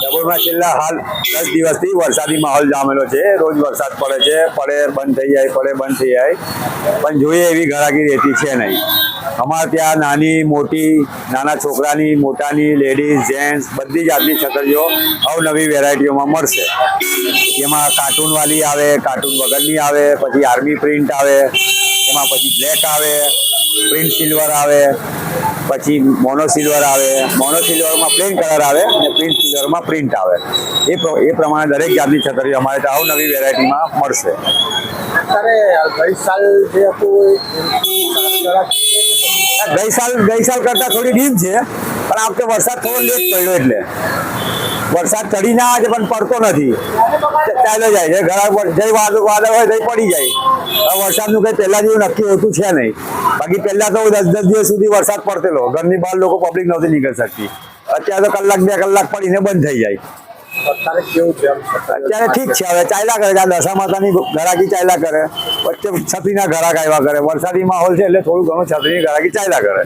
ડભોઈમાં છેલ્લા હાલ દસ દિવસથી વરસાદી માહોલ જામેલો છે. રોજ વરસાદ પડે છે, પડે, બંધ થઈ જાય, પડે, બંધ થઈ જાય. પણ જોઈએ એવી ઘરાકી રહેતી છે નહીં. અમારે ત્યાં નાની, મોટી, નાના છોકરાની, મોટાની લેડીઝ જેન્ટ્સ બધી જાતની છકરીઓ અવનવી વેરાયટીઓમાં મળશે. જેમાં કાર્ટૂનવાળી આવે કાર્ટૂન વગરની આવે, પછી આર્મી પ્રિન્ટ આવે, એમાં પછી બ્લેક આવે પ્રિન્ટ સિલ્વર આવે. પછી મોનો સિલ્વર આવે મોનો સિલ્વરમાં પ્લેન કલર આવે અને પ્રિન્ટ સિલ્વરમાં પ્રિન્ટ આવે. એ એ પ્રમાણે દરેક જાતની છતરીઓ અમારે ત્યાં અવનવી વેરાયટીમાં મળશે. અત્યારે ગઈ સાલ જે હતું ગઈ સાલ ગઈ સાલ કરતાં થોડી ડીમ છે પણ આ વખતે વરસાદ થોડો લેટ પડ્યો એટલે. વરસાદ ચડી ના આવે છે પણ પડતો નથી. ચાલ્યો જાય છે. ઘણા જઈ વાદળ વાદળ હોય તો પડી જાય. વરસાદનું કંઈ પહેલા જેવું નક્કી હોતું છે નહીં. બાકી પહેલા તો દસ દસ દિવસ સુધી વરસાદ પડતેલો. ઘરની બહાર લોકો પબ્લિક નહોતી નીકળી શકતી. અત્યારે તો કલાક બે કલાક પડીને બંધ થઈ જાય? અત્યારે ઠીક છે. હવે ચાલ્યા કરે આ દશા માતાની ઘરાકી ચાલ્યા કરે. વચ્ચે છત્રીના ઘરાક આવ્યા કરે. વરસાદી માહોલ છે એટલે થોડું ઘણું છત્રીની ઘરાકી ચાલ્યા કરે.